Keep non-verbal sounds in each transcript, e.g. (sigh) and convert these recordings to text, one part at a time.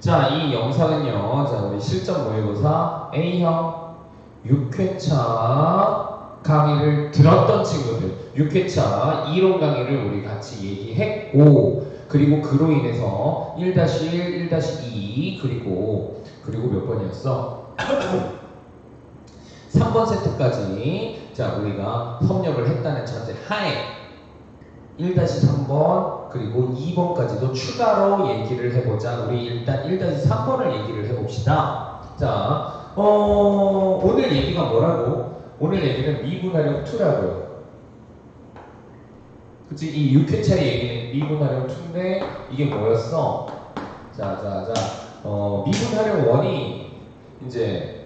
자, 이 영상은요. 자, 우리 실전 모의고사 A형 6회차 강의를 들었던 친구들 6회차 이론 강의를 우리 같이 얘기했고 그리고 그로 인해서 1-1, 1-2 그리고 그리고 몇 번이었어? (clears throat) 3번 세트까지 자 우리가 섭렵을 했다는 전제 하에 1-3번 그리고 2번까지도 추가로 얘기를 해보자. 우리 일단 1-3번을 얘기를 해봅시다. 자, 어, 오늘 얘기가 뭐라고? 오늘 얘기는 미분하력 2라고요. 그치? 이 6회차 얘기는 미분하력 2인데 이게 뭐였어? 자, 자, 자. 어, 미분하력 1이 이제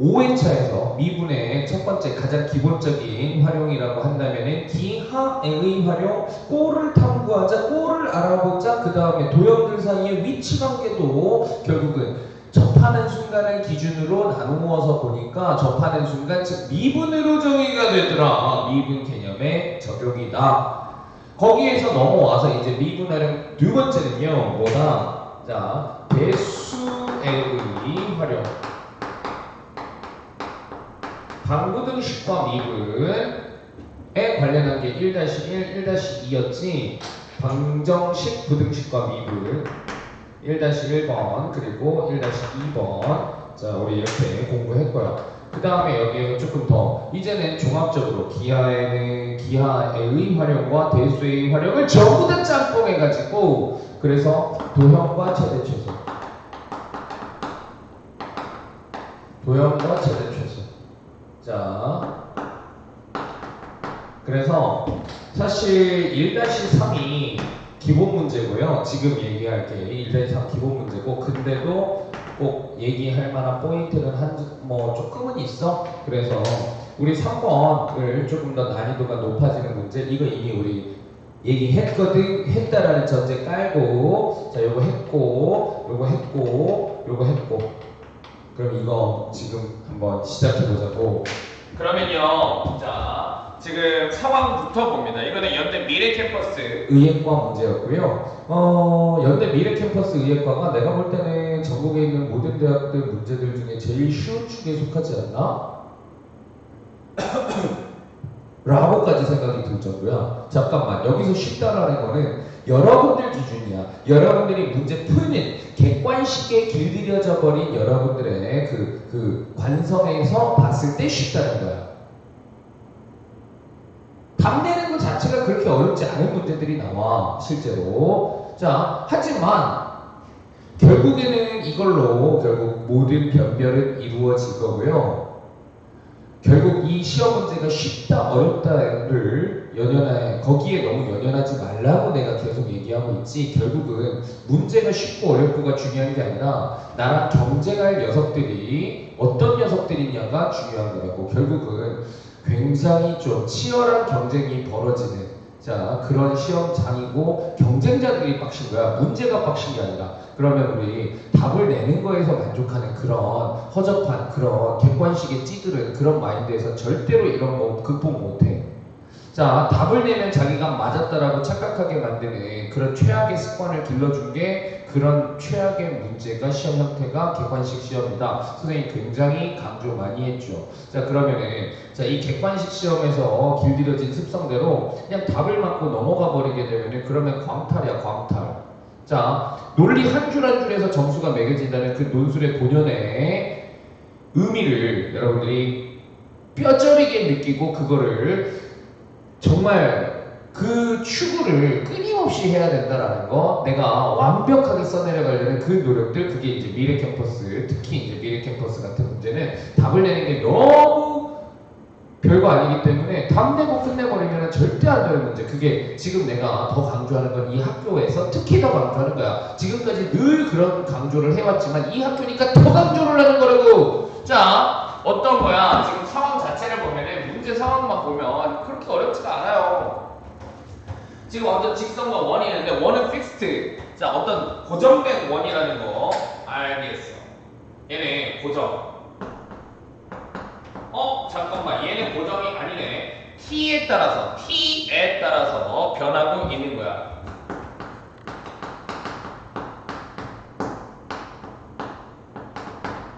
5회차에서 미분의 첫 번째 가장 기본적인 활용이라고 한다면은 기하의 활용, 꼴을 탐구하자, 꼴을 알아보자, 그 다음에 도형들 사이의 위치 관계도 결국은 접하는 순간을 기준으로 나누어서 보니까 접하는 순간 즉 미분으로 정의가 되더라. 미분 개념의 적용이다. 거기에서 넘어와서 이제 미분하는 두 번째는요, 뭐다? 자, 배수의 활용. 방부등식과 미분에 관련한 게 1-1, 1-2였지? 방정식 부등식과 미분 1-1번 그리고 1-2번. 자 우리 이렇게 공부했고요 그 다음에 여기에 조금 더. 이제는 종합적으로 기하에는 기하의 활용과 대수의 활용을 전부 다 짬뽕 해가지고 그래서 도형과 최대 최소. 도형과 최대 최소 자, 그래서 사실 1-3이 기본 문제고요. 지금 얘기할 게 1-3 기본 문제고, 근데도 꼭 얘기할 만한 포인트는 한, 뭐 조금은 있어. 그래서 우리 3번을 조금 더 난이도가 높아지는 문제, 이거 이미 우리 얘기했거든, 했다라는 전제 깔고, 자, 요거 했고, 요거 했고, 요거 했고. 그럼 이거 지금 한번 시작해 보자고. 그러면요, 자 지금 상황부터 봅니다. 이거는 연대 미래 캠퍼스 의예과 문제였고요. 어, 연대 미래 캠퍼스 의예과가 내가 볼 때는 전국에 있는 모든 대학들 문제들 중에 제일 쉬운 축에 속하지 않나? (coughs) 라고까지 생각이 들 정도야. 잠깐만, 여기서 쉽다라는 거는 여러분들 기준이야. 여러분들이 문제 푸는 객관식에 길들여져 버린 여러분들의 그, 그 관성에서 봤을 때 쉽다는 거야. 답 내는 것 자체가 그렇게 어렵지 않은 문제들이 나와, 실제로. 자, 하지만, 결국에는 이걸로 결국 모든 변별은 이루어질 거고요. 결국 이 시험 문제가 쉽다 어렵다를 연연해 거기에 너무 연연하지 말라고 내가 계속 얘기하고 있지 결국은 문제가 쉽고 어렵고가 중요한 게 아니라 나랑 경쟁할 녀석들이 어떤 녀석들이냐가 중요한 거라고. 결국은 굉장히 좀 치열한 경쟁이 벌어지는 자 그런 시험장이고 경쟁자들이 빡신 거야. 문제가 빡신 게 아니라. 그러면 우리 답을 내는 거에서 만족하는 그런 허접한 그런 객관식에 찌들은 그런 마인드에서 절대로 이런 거 극복 못해. 자, 답을 내면 자기가 맞았다라고 착각하게 만드는 그런 최악의 습관을 길러준 게 그런 최악의 문제가 시험 형태가 객관식 시험이다. 선생님이 굉장히 강조 많이 했죠. 자, 그러면은 자, 이 객관식 시험에서 길들여진 습성대로 그냥 답을 맞고 넘어가 버리게 되면은 그러면 광탈이야, 광탈. 자, 논리 한 줄 한 줄에서 점수가 매겨진다는 그 논술의 본연의 의미를 여러분들이 뼈저리게 느끼고 그거를 정말 그 추구를 끊임없이 해야 된다라는 거 내가 완벽하게 써내려가려는 그 노력들 그게 이제 미래 캠퍼스 특히 이제 미래 캠퍼스 같은 문제는 답을 내는 게 너무 별거 아니기 때문에 답 내고 끝내버리면 절대 안 되는 문제. 그게 지금 내가 더 강조하는 건 이 학교에서 특히 더 강조하는 거야. 지금까지 늘 그런 강조를 해왔지만 이 학교니까 더 강조를 하는 거라고. 자, 어떤 거야? 지금 상황 자체를 문제 상황만 보면 그렇게 어렵지가 않아요. 지금 어떤 직선과 원이 있는데 원은 픽스트. 자, 어떤 고정된 원이라는 거 알겠어. 얘네 고정. 어 잠깐만 얘는 고정이 아니네 t에 따라서 t에 따라서 변하고 있는 거야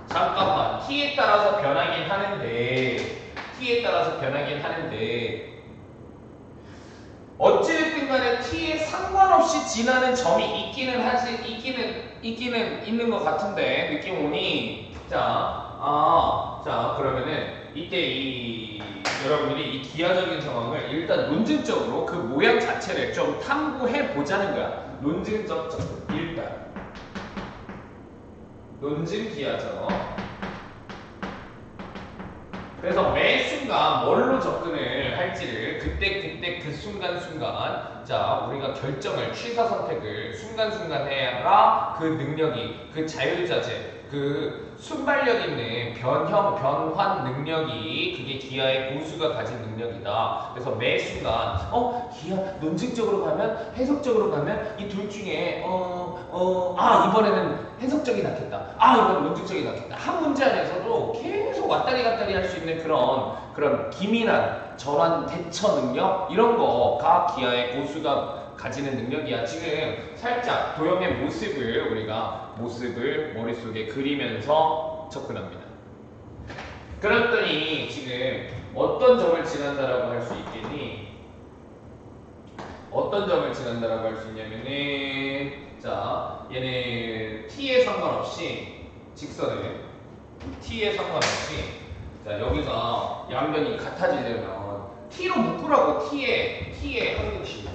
잠깐만 t에 따라서 변하긴 하는데 t에 따라서 변하긴 하는데 어찌됐든 간에 t에 상관없이 지나는 점이 있기는 하지 있기는 있기는 있는 것 같은데 느낌 오니 자아자 그러면은 이때 이 여러분들이 이 기하적인 상황을 일단 논증적으로 그 모양 자체를 좀 탐구해 보자는 거야. 논증적 일단. 논증 기하적 그래서 매 순간 뭘로 접근을 할지를 그때 그때 그 순간 순간 자 우리가 결정을 취사 선택을 순간 순간 해야 그 능력이 그 자율자재 그 순발력 있는 변형 변환 능력이 그게 기아의 고수가 가진 능력이다. 그래서 매 순간 어 기아 논증적으로 가면 해석적으로 가면 이 둘 중에 어 어 아 이번에는 해석적이 낫겠다. 아 이번엔 논증적이 낫겠다. 한 문제 안에서도 계속 왔다리 갔다리 할 수 있는 그런 그런 기민한 전환 대처 능력 이런 거가 기아의 고수가 가지는 능력이야. 지금 살짝 도형의 모습을 우리가 모습을 머릿속에 그리면서 접근합니다. 그랬더니 지금 어떤 점을 지난다라고 할 수 있겠니? 어떤 점을 지난다라고 할 수 있냐면은 자 얘는 t에 상관없이 직선을 t에 상관없이 자 여기서 양변이 같아지려면 t로 묶으라고 t의 t의 항등식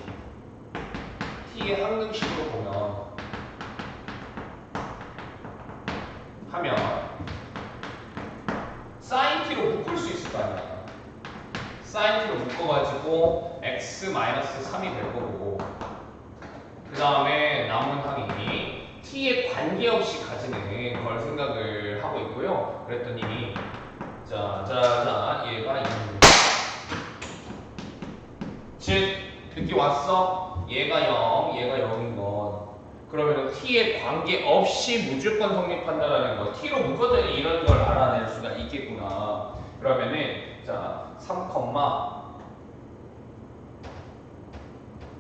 t의 항등식으로 보면 하면 sin t로 묶을 수 있을 거 아니야. sin t로 묶어가지고 x 3이 될 거고 그 다음에 남은 항이 t에 관계없이 가지는 걸 생각을 하고 있고요. 그랬더니 자, 자, 자, 얘가 2. 즉, 느낌 왔어? 얘가 0, 얘가 0인 건. 그러면 t에 관계없이 무조건 성립한다라는 거. t로 묶어져 이런 걸 알아낼 수가 있겠구나. 그러면은, 자, 3,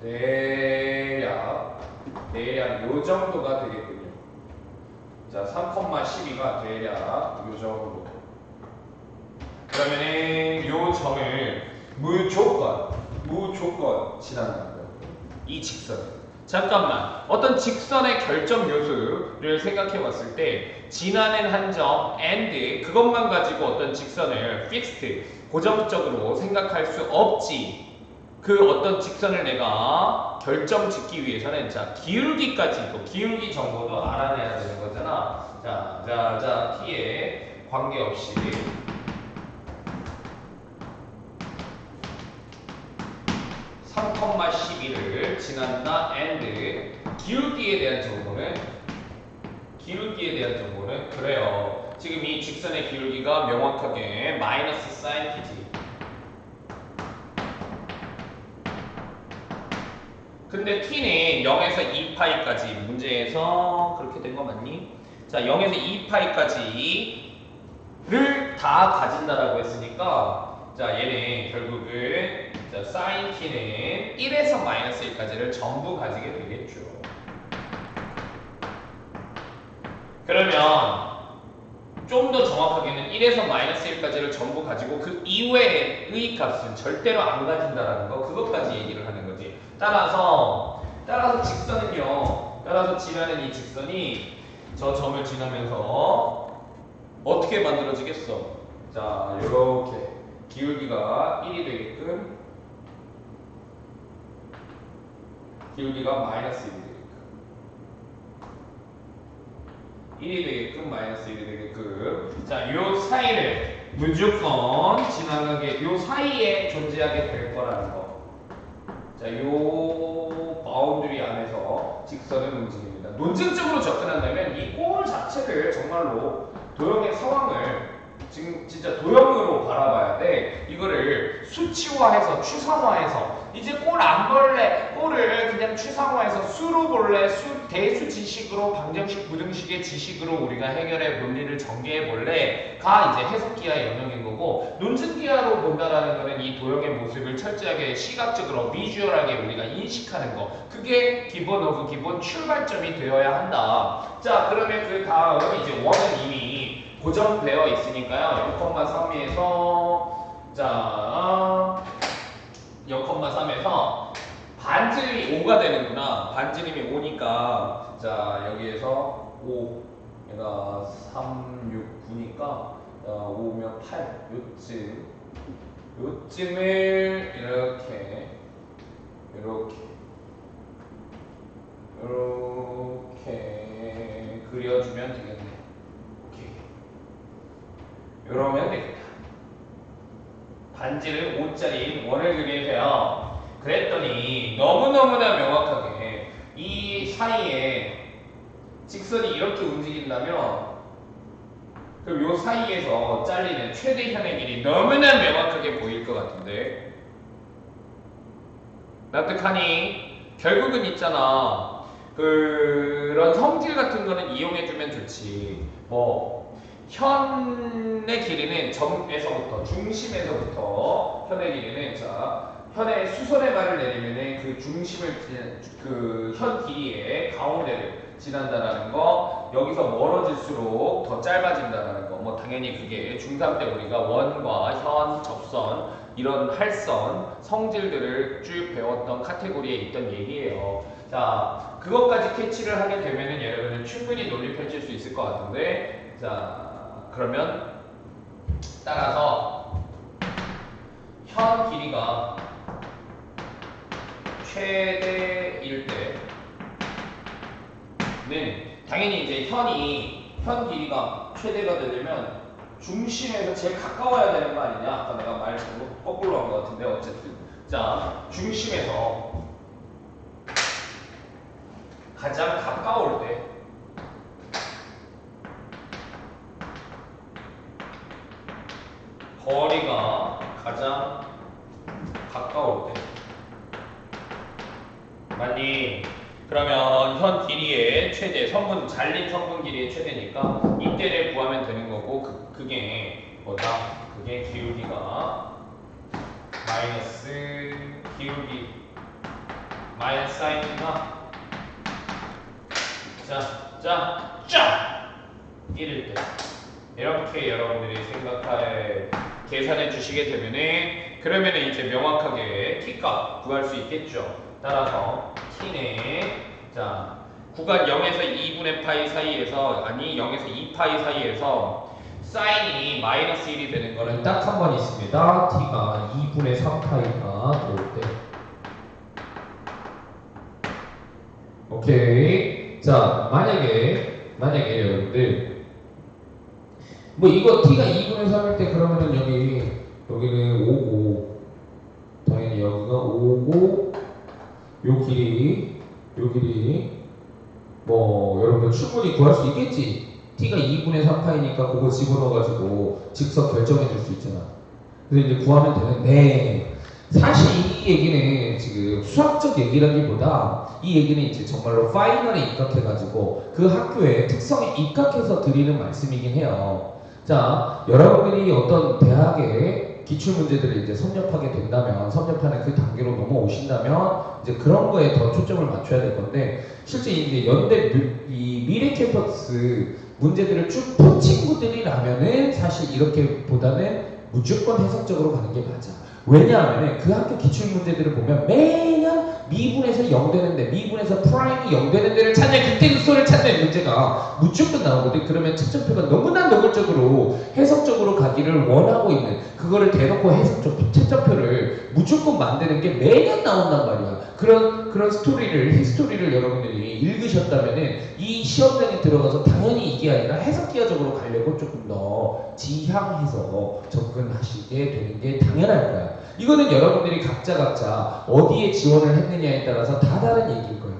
대략, 대략 요 정도가 되겠군요. 자, 3,12가 대략 요 정도. 그러면은 요 점을 무조건 무조건 지나는. 이 직선. 잠깐만. 어떤 직선의 결정 요소를 생각해 봤을 때 지나는 한 점 and 그것만 가지고 어떤 직선을 fixed 고정적으로 생각할 수 없지. 그 어떤 직선을 내가 결정 짓기 위해서는 자 기울기까지 또 기울기 정보도 알아내야 되는 거잖아. 자, 자, 자, t에 관계없이 3,12를 지난다 and 기울기에 대한 정보는 기울기에 대한 정보는 그래요. 지금 이 직선의 기울기가 명확하게 마이너스 사인 t지. 근데 t는 0에서 2파이까지 문제에서 그렇게 된 거 맞니? 자, 0에서 2파이까지를 다 가진다라고 했으니까 자, 얘는 결국은 자, 사인 t는 1에서 마이너스 1까지를 전부 가지게 되겠죠. 그러면 좀 더 정확하게는 1에서 마이너스 1까지를 전부 가지고 그 이외의 값은 절대로 안 가진다라는 거 그것까지 얘기를 하는 거지. 따라서 따라서 직선은요. 따라서 지나는 이 직선이 저 점을 지나면서 어떻게 만들어지겠어? 자, 이렇게 기울기가 1이 되게끔 기울기가 마이너스 1이 되게끔 1이 되게끔 마이너스 1이 되게끔 자, 요 사이를 무조건 지나가게 요 사이에 존재하게 될 거라는 거. 자, 요 바운드리 안에서 직선은 움직입니다. 논증적으로 접근한다면 이 골 자체를 정말로 도형의 상황을 지금 진짜 도형으로 바라봐야 돼. 이거를 수치화해서 추상화해서 이제 골안 볼래, 골을 그냥 추상화해서 수로 볼래, 수 대수 지식으로 방정식, 부등식의 지식으로 우리가 해결해 논리를 전개해 볼래.가 이제 해석기하의 영역인 거고 논증기하로 본다라는 거는 이 도형의 모습을 철저하게 시각적으로 비주얼하게 우리가 인식하는 거. 그게 기본 오브 기본 출발점이 되어야 한다. 자, 그러면 그 다음 이제 원은 이미 고정되어 있으니까요. 0,3에서 자 0,3에서 반지름이 5가 되는구나. 반지름이 5니까 자 여기에서 5 얘가 3, 6, 9니까 5면 8 요쯤 요쯤을 이렇게 이렇게 이렇게 그려주면 되겠네. 이러면 되겠다. 반지를 5짜리 원을 그리세요. 그랬더니 너무너무나 명확하게 이 사이에 직선이 이렇게 움직인다면 그럼 요 사이에서 잘리는 최대현의 길이 너무나 명확하게 보일 것 같은데 납득하니? 결국은 있잖아 그런 성질 같은 거는 이용해주면 좋지 뭐 현의 길이는 점에서부터 중심에서부터 현의 길이는 자 현의 수선의 말을 내리면은 그 중심을 그 현 길이의 가운데를 지난다라는 거 여기서 멀어질수록 더 짧아진다라는 거 뭐 당연히 그게 중3 때 우리가 원과 현, 접선 이런 할선 성질들을 쭉 배웠던 카테고리에 있던 얘기예요. 자 그것까지 캐치를 하게 되면은 여러분은 충분히 논리 펼칠 수 있을 것 같은데 자 그러면 따라서 현 길이가 최대일 때는 당연히 이제 현이 현 길이가 최대가 되려면 중심에서 제일 가까워야 되는 거 아니냐? 아까 내가 말 잘못 거꾸로 한 것 같은데 어쨌든 자 중심에서 가장 가까울 때 거리가 가장 가까울 때 맞니? 그러면 현 길이의 최대 성분 잘린 성분 길이의 최대니까 이때를 구하면 되는 거고 그, 그게 뭐다? 그게 기울기가 마이너스 기울기 마이너스 사인이니까 자, 자, 쫙! 이럴 때 이렇게 여러분들이 생각할 계산해 주시게 되면은 그러면은 이제 명확하게 키값 구할 수 있겠죠. 따라서 t는 자 구간 0에서 2분의 파이 사이에서 아니 0에서 2파이 사이에서 사인이 마이너스 1이 되는 거는 딱 한 번 있습니다. t가 2분의 3파이가 될 때. 오케이. 자, 만약에, 만약에 여러분들, 뭐 이거 t가 2분의 3일 때 그러면은 여기, 여기는 5고, 당연히 여기가 5고, 요 길이, 요 길이, 뭐 여러분들 충분히 구할 수 있겠지. t가 2분의 3파이니까 그거 집어넣어가지고 직접 결정해 줄 수 있잖아. 그래서 이제 구하면 되는데 사실 이 얘기는 지금 수학적 얘기라기보다 이 얘기는 이제 정말로 파이널에 입각해가지고 그 학교의 특성에 입각해서 드리는 말씀이긴 해요. 자, 여러분들이 어떤 대학의 기출 문제들을 이제 섭렵하게 된다면 섭렵하는 그 단계로 넘어오신다면 이제 그런 거에 더 초점을 맞춰야 될 건데 실제 이제 연대 미- 이 미래 캠퍼스 문제들을 쭉 푼 친구들이라면은 사실 이렇게 보다는 무조건 해석적으로 가는 게 맞아. 왜냐하면 그 학교 기출 문제들을 보면 매년 미분에서 0 되는데 미분에서 프라임이 0 되는 데를 찾는 그때 그 소리를 찾는 문제가 무조건 나오거든. 그러면 채점표가 너무나 노골적으로 해석적으로 가기를 원하고 있는 그거를 대놓고 해석적 채점표를 무조건 만드는 게 매년 나온단 말이야. 그런 그런 스토리를 히스토리를 여러분들이 읽으셨다면은 이 시험장에 들어가서 당연히 이게 아니라 해석기하적으로 가려고 조금 더 지향해서 접근하시게 되는 게 당연할 거야. 이거는 여러분들이 각자 각자 어디에 지원을 했 느냐에 따라서 다 다른 얘기일 거야.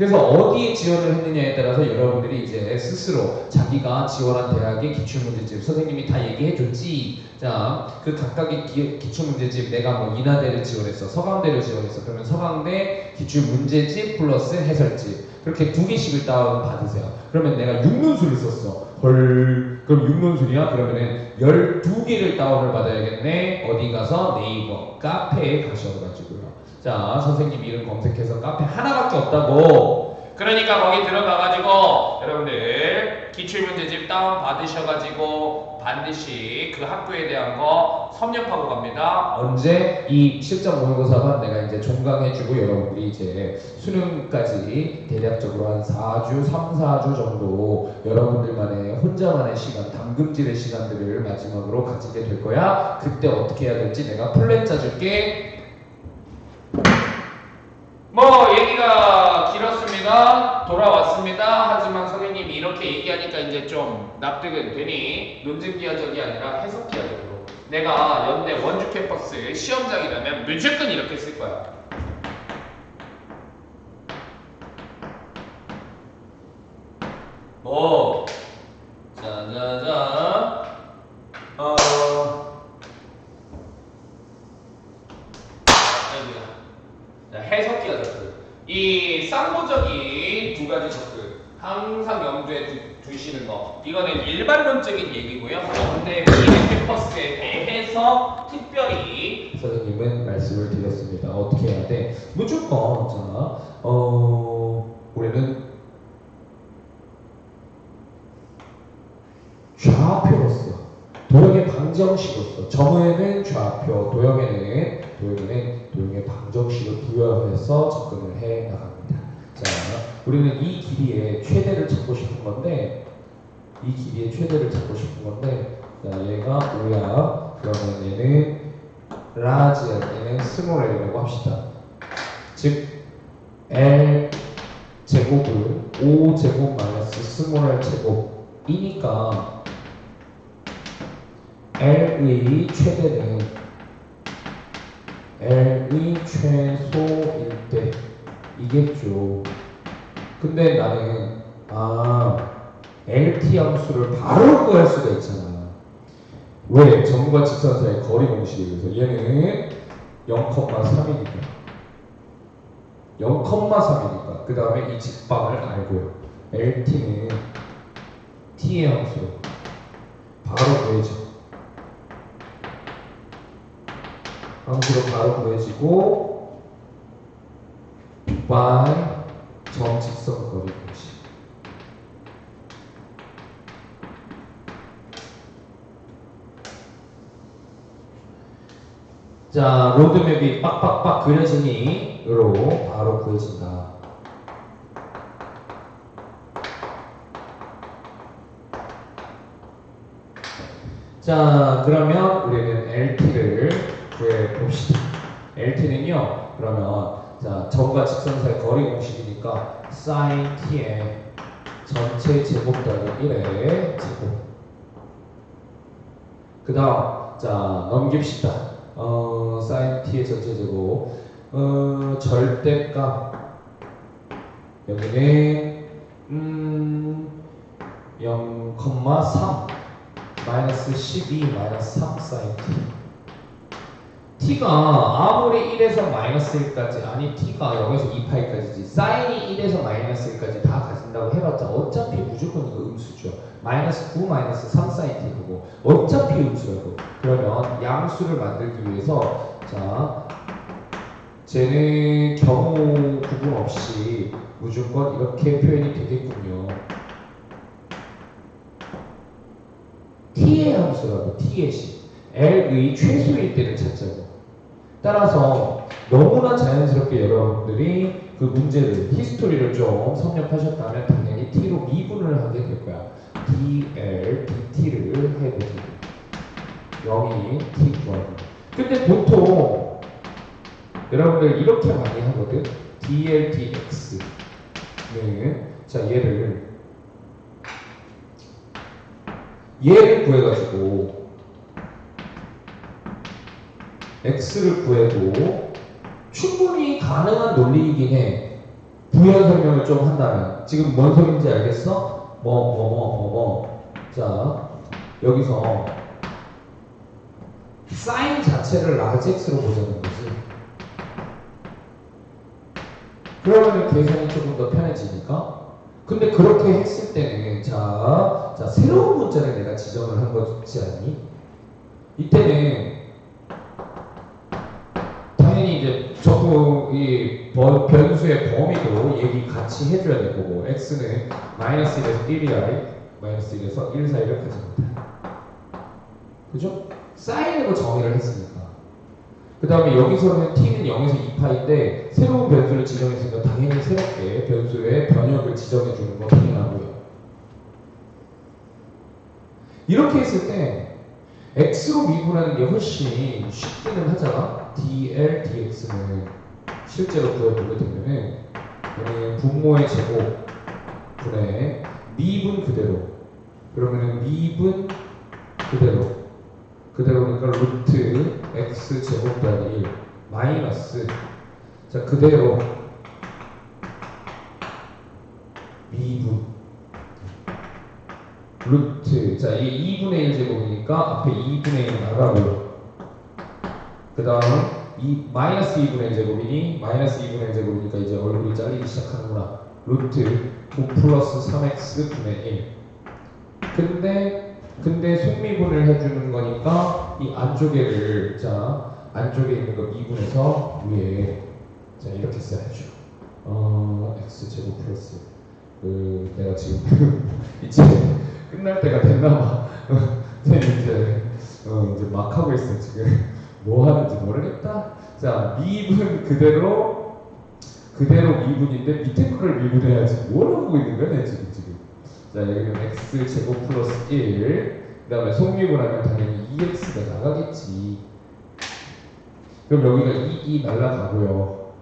그래서 어디에 지원을 했느냐에 따라서 여러분들이 이제 스스로 자기가 지원한 대학의 기출문제집 선생님이 다 얘기해 줬지. 자, 그 각각의 기, 기출문제집 내가 뭐 인하대를 지원했어, 서강대를 지원했어. 그러면 서강대 기출문제집 플러스 해설집 그렇게 두 개씩을 다운 받으세요. 그러면 내가 육문수를 썼어. 헐, 그럼 육문술이야? 그러면은 12개를 다운을 받아야겠네. 어디 가서 네이버 카페에 가셔가지고요. 자, 선생님 이름 검색해서 카페 하나밖에 없다고. 그러니까 거기 들어가가지고 여러분들 기출문제집 다운 받으셔가지고 반드시 그 학교에 대한 거 섭렵하고 갑니다. 언제 이 실전 모의고사만 내가 이제 종강해주고 여러분들이 이제 수능까지 대략적으로 한 4주, 3, 4주 정도 여러분들만의 혼자만의 시간, 담금질의 시간들을 마지막으로 가지게 될 거야. 그때 어떻게 해야 될지 내가 플랜 짜줄게. 뭐 길었습니다. 돌아왔습니다. 하지만 선생님이 이렇게 얘기하니까 이제 좀 납득은 되니 논증기하적이 아니라 해석기하적으로 내가 연대 원주 캠퍼스 시험장이라면 무조건 이렇게 쓸 거야. 뭐 자자자 어. 이 쌍보적인 두 가지 접근. 항상 염두에 두, 두시는 거. 이거는 일반론적인 얘기고요. 미래 캠퍼스에 대해서 특별히 선생님은 말씀을 드렸습니다. 어떻게 해야 돼? 무조건 자, 어, 우리는 좌표로서 도형의 방정식으로서 점에는 좌표, 도형에는 도형에는 도형의 방정식을 부여해서 접근을 해 나갑니다. 자, 우리는 이 길이의 최대를 찾고 싶은 건데 이 길이의 최대를 찾고 싶은 건데 자, 얘가 5야. 그러면 얘는 라지 얘는 스몰 l이라고 합시다. 즉 L 제곱은 5 제곱 마이너스 스몰 l 제곱이니까 L의 최대는 L의 최소일 때 이겠죠. 근데 나는 아 LT 함수를 바로 구할 수가 있잖아. 왜? 점과 직선사의 거리 공식에 의해서 얘는 0,3이니까 0,3이니까 그 다음에 이 직방을 알고요. LT는 T의 함수로 바로 구해져. 함수로 바로 구해지고 점 직선 거리 공식. 자, 로드맵이 빡빡빡 그려지니 으로 바로 구해진다. 자, 그러면 우리는 LT를 구해 봅시다. LT는요, 그러면 자, 점과 직선사의 거리 공식이니까 sin t의 전체 제곱 더하기 1의 제곱. 그 다음, 자, 넘깁시다. 어, sin t의 전체 제곱. 어, 절대값. 여기는, 음, 0,3 마이너스 12 마이너스 3 sin t. t가 아무리 1에서 마이너스 1까지 아니 t가 0에서 2파이까지지 사인이 1에서 마이너스 1까지 다 가진다고 해봤자 어차피 무조건 이거 음수죠. 마이너스 9 마이너스 3 사인 t고 어차피 음수라고 그러면 양수를 만들기 위해서 자 쟤는 경우 구분 없이 무조건 이렇게 표현이 되겠군요. t의 함수라고 t의 식. L의 최소일 때를 찾자고 따라서 너무나 자연스럽게 여러분들이 그 문제를 히스토리를 좀 섭렵하셨다면 당연히 t로 미분을 하게 될 거야. Dl dt를 해보세요. 0이 t 구하는 근데 보통 여러분들 이렇게 많이 하거든. Dl dx는 자 얘를 얘를 구해가지고 x를 구해도 충분히 가능한 논리이긴 해. 부연 설명을 좀 한다면 지금 뭔 소리인지 알겠어? 뭐 뭐 뭐 뭐 뭐. 자 여기서 사인 자체를 라지 x로 보자는 거지. 그러면 계산이 조금 더 편해지니까. 근데 그렇게 했을 때는 자, 자 새로운 문자를 내가 지정을 한 거지 않니? 이때는 이제 적고 이 번- 변수의 범위도 얘기 같이 해줘야 될 거고 x는 마이너스 1에서 1이 마이너스 1에서 1 사이를 가집니다. 그죠? 사인으로 정의를 했으니까. 그 다음에 여기서는 t는 0에서 2파인데 새로운 변수를 지정했으니까 당연히 새롭게 변수의 변형을 지정해 주는 건 당연하고요. 이렇게 했을 때 x로 미분하는 게 훨씬 쉽기는 하잖아. Dl, dx는 실제로 구해보게 되면은 얘는 분모의 제곱 분의 미분 그대로 그러면은 미분 그대로 그대로니까 루트 x 제곱 1 마이너스 자 그대로 미분 루트. 자 이게 2분의 1 제곱이니까 앞에 2분의 1 나가고요 그 다음 이 마이너스 2분의 1 제곱이니 마이너스 2분의 1 제곱이니까 이제 얼굴이 잘리기 시작하는구나. 루트 9 플러스 3x 분의 1 근데 근데 속미분을 해주는 거니까 이 안쪽에를 자 안쪽에 있는 거 미분해서 위에. 자 이렇게 써야죠 어 x 제곱 플러스 그 내가 지금 (laughs) 이제 끝날 때가 됐나봐. 이제 (laughs) 이제 어 이제 막 하고 있어 지금 뭐 하는지 모르겠다. 자 미분 그대로 그대로 미분인데 밑에 거를 미분해야지 뭘 하고 있는 거야 내 지금 지금? 자 여기는 x 제곱 플러스 1 그 다음에 속미분하면 당연히 2x가 나가겠지. 그럼 여기가 2, 2 날라가고요.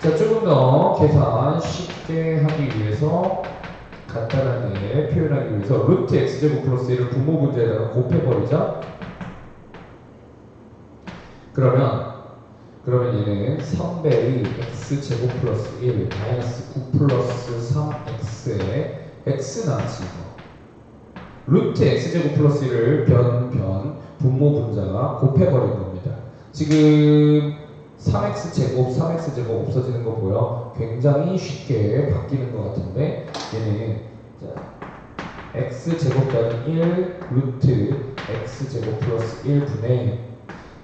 자 조금 더 계산 쉽게 하기 위해서 간단하게 표현하기 위해서 루트 x 제곱 플러스 1을 분모 문제에다가 곱해버리자 그러면 그러면 얘는 3배의 x 제곱 플러스 1 마이너스 9 플러스 3x에 x 나지 루트 x 제곱 플러스 1을 변 변 분모 분자가 곱해버린 겁니다. 지금 3x 제곱 3x 제곱 없어지는 거 보여? 굉장히 쉽게 바뀌는 것 같은데 얘는 자, x 제곱 더하기 1 루트 x 제곱 플러스 1 분의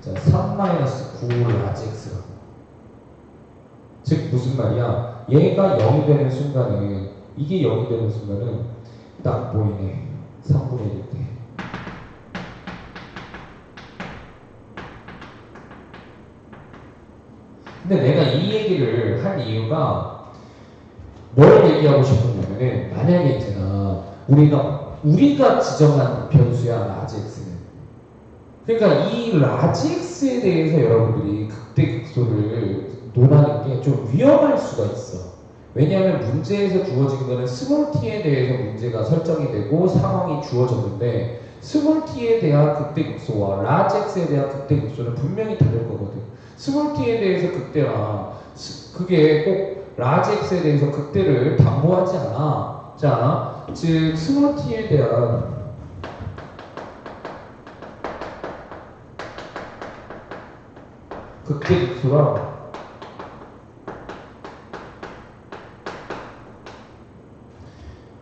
자, 3 마이너스 9 라지 x라고. 즉 무슨 말이야? 얘가 0이 되는 순간은 이게 0이 되는 순간은 딱 보이네. 3분의 1일 때. 근데 내가 이 얘기를 할 이유가 뭘 얘기하고 싶었냐면은 만약에 있잖아 우리가 우리가 지정한 변수야 x는 그러니까 이 라지 x에 대해서 여러분들이 극대극소를 논하는 게 좀 위험할 수가 있어. 왜냐하면 문제에서 주어진 거는 스몰 t에 대해서 문제가 설정이 되고 상황이 주어졌는데 스몰 t에 대한 극대극소와 라지 x에 대한 극대극소는 분명히 다를 거거든. 스몰 t에 대해서 극대랑 스- 그게 꼭 라지 x에 대해서 극대를 담보하지 않아. 자, 즉 스몰 t에 대한 극대극소랑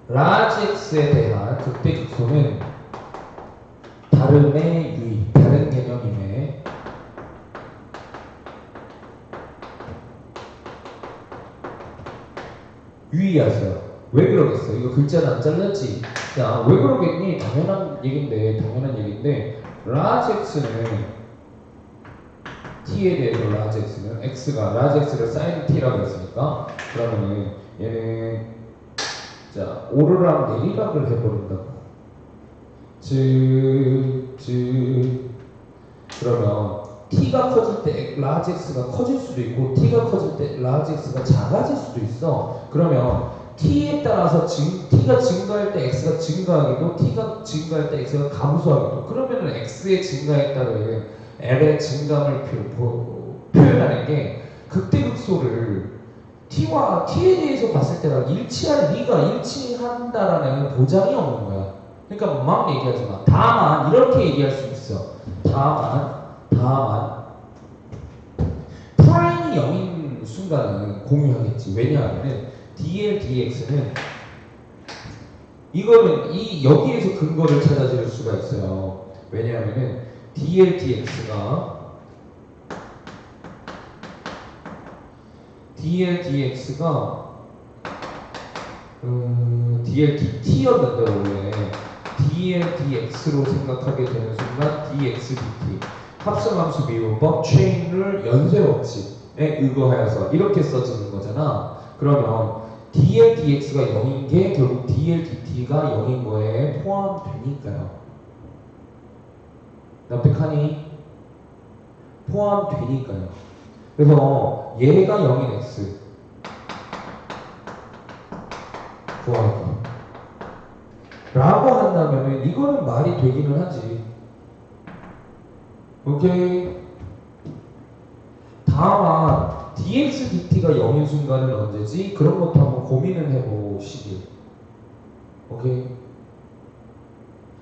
라지 x에 대한 극대 극소는 다름의 유의, 다른 개념임에 유의하세요. 왜 그러겠어? 이거 글자는 안 잘랐지? 자, 왜 그러겠니? 당연한 얘긴데, 당연한 얘긴데, 라지 x는 t에 대해서 라지 x는 x가 라지 x를 sin t라고 했으니까 그러면은 얘는 자 오르락 내리락을 해버린다고. 즉, 즉 그러면 t가 커질 때 라지 x가 커질 수도 있고 t가 커질 때 라지 x가 작아질 수도 있어. 그러면 t에 따라서 증, t가 증가할 때 x가 증가하기도 t가 증가할 때 x가 감소하기도. 그러면은 x의 증가에 따른 L의 증감을 표, 보- 표현하는 게 극대극소를 T와 T에 대해서 봤을 때랑 일치할 리가 일치한다라는 보장이 없는 거야. 그러니까 막 얘기하지 마. 다만 이렇게 얘기할 수 있어. 다만 다만 프라임이 0인 순간은 공유하겠지. 왜냐하면은 dl dx는 이거는 이 여기에서 근거를 찾아줄 수가 있어요. 왜냐하면은 dl dx가 dl dx가 음, dl dt였는데 원래 dl dx로 생각하게 되는 순간 dx dt 합성함수 미분법 체인을 연쇄 법칙에 의거하여서 이렇게 써지는 거잖아. 그러면 dl dx가 0인 게 결국 dl dt가 0인 거에 포함되니까요. 납득하니? 포함되니까요. 그래서 얘가 0인 x 구하기 라고 한다면 이거는 말이 되기는 하지. 오케이. 다만 dx dt가 0인 순간은 언제지? 그런 것도 한번 고민을 해보시길. 오케이.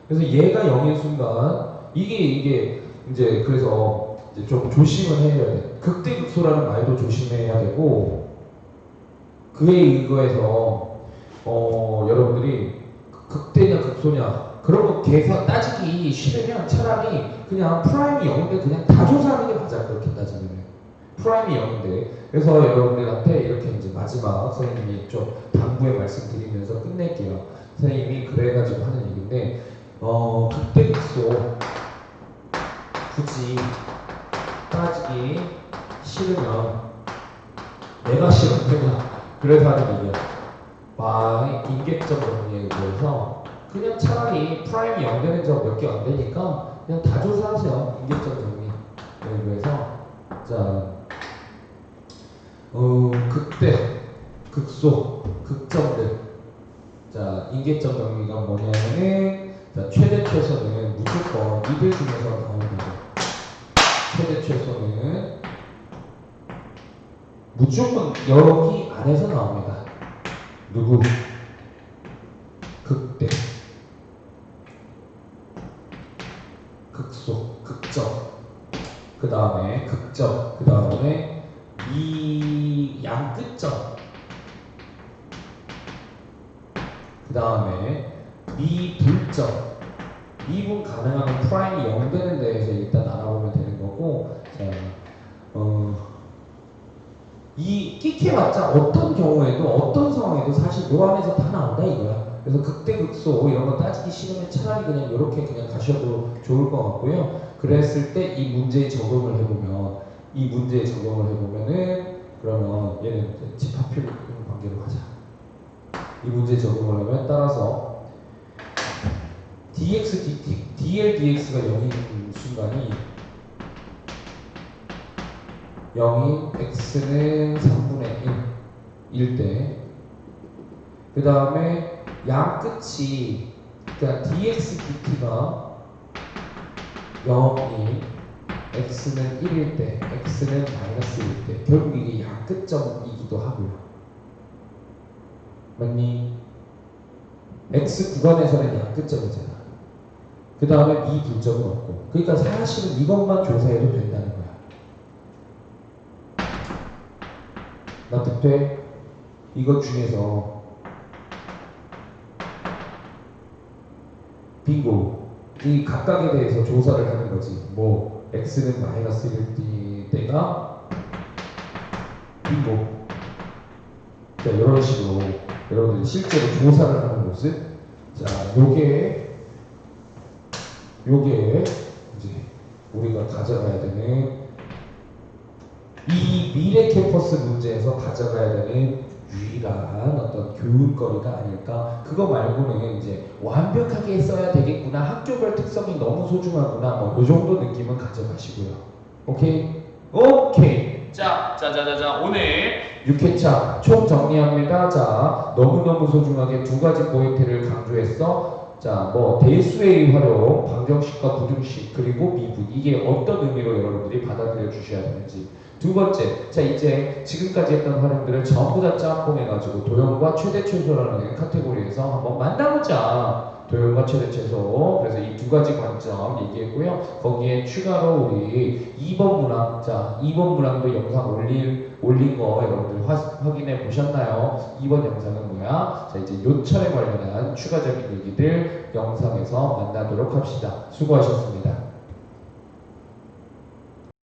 그래서 얘가 0인 순간 이게 이게 이제 그래서 이제 좀 조심을 해야 돼. 극대극소라는 말도 조심해야 되고 그에 의거해서 어 여러분들이 극대냐 극소냐 그런 거 계산 따지기 싫으면 차라리 그냥 프라임이 0인데 그냥 다 조사하는 게 맞아 그렇게 따지면 프라임이 0인데. 그래서 여러분들한테 이렇게 이제 마지막 선생님이 좀 당부의 말씀 드리면서 끝낼게요. 선생님이 그래가지고 하는 얘기인데 어 극대극소 굳이 따지기 싫으면 내가 싫으면 그래서 하는 얘기야. 막 인계적 정리에 대해서 그냥 차라리 프라임이 0 되는 적 몇 개 안 되니까 그냥 다 조사하세요. 인계적 정리 네, 그래서. 자 어, 극대 극소 극점들 자 인계적 정리가 뭐냐면은 자, 최대 최소는 무조건 이들 중에서 나오는 최대 최소는 무조건 여기 안에서 나옵니다. 누구? 극대, 극소, 극점. 그 다음에 극점. 그 다음에 이 양끝점. 그 다음에 미불점. 미분 가능하면 프라임이 0 되는 데에서 일단 되는 거고, 자, 어, 이 끼케봤자 어떤 경우에도 어떤 상황에도 사실 요 안에서 다 나온다 이거야. 그래서 극대극소 이런 거 따지기 싫으면 차라리 그냥 이렇게 그냥 가셔도 좋을 것 같고요. 그랬을 때 이 문제에 적용을 해보면 이 문제에 적용을 해보면은 그러면 얘는 집합필 관계로 가자. 이 문제에 적용을 하면 따라서 dx dt, dl dx가 0인 순간이 0인 x는 3분의 1일 때, 그 다음에 양 끝이, 그러니까 dx dt가 0인 x는 1일 때, x는 마이너스 1일 때, 결국 이게 양 끝점이기도 하고요. 맞니? x 구간에서는 양 끝점이잖아. 그 다음에 미 분점은 없고. 그러니까 사실은 이것만 조사해도 된다는 거야. 납득돼? 이것 중에서. 빙고. 이 각각에 대해서 조사를 하는 거지. 뭐 x는 마이너스 1일 때가 빙고. 자 이런 식으로 여러분들이 실제로 조사를 하는 모습. 자 요게 요게 이제 우리가 가져가야 되는 이 미래 캠퍼스 문제에서 가져가야 되는 유일한 어떤 교훈거리가 아닐까. 그거 말고는 이제 완벽하게 써야 되겠구나. 학교별 특성이 너무 소중하구나. 뭐, 요 정도 느낌은 가져가시고요. 오케이? 오케이. 자, 자, 자, 자, 자, 오늘 6회차 총 정리합니다. 자, 너무너무 소중하게 두 가지 포인트를 강조했어. 자, 뭐 대수의 활용, 방정식과 부등식, 그리고 미분 이게 어떤 의미로 여러분들이 받아들여 주셔야 되는지. 두 번째, 자 이제 지금까지 했던 활용들을 전부 다 짬뽕해가지고 도형과 최대 최소라는 카테고리에서 한번 만나보자. 도형과 최대 최소. 그래서 이 두 가지 관점 얘기했고요. 거기에 추가로 우리 2번 문항, 자 2번 문항도 영상 올릴 올린 거 여러분들 화, 확인해 보셨나요? 2번 영상은 뭐야? 자 이제 요철에 관련한 추가적인 얘기들 영상에서 만나도록 합시다. 수고하셨습니다.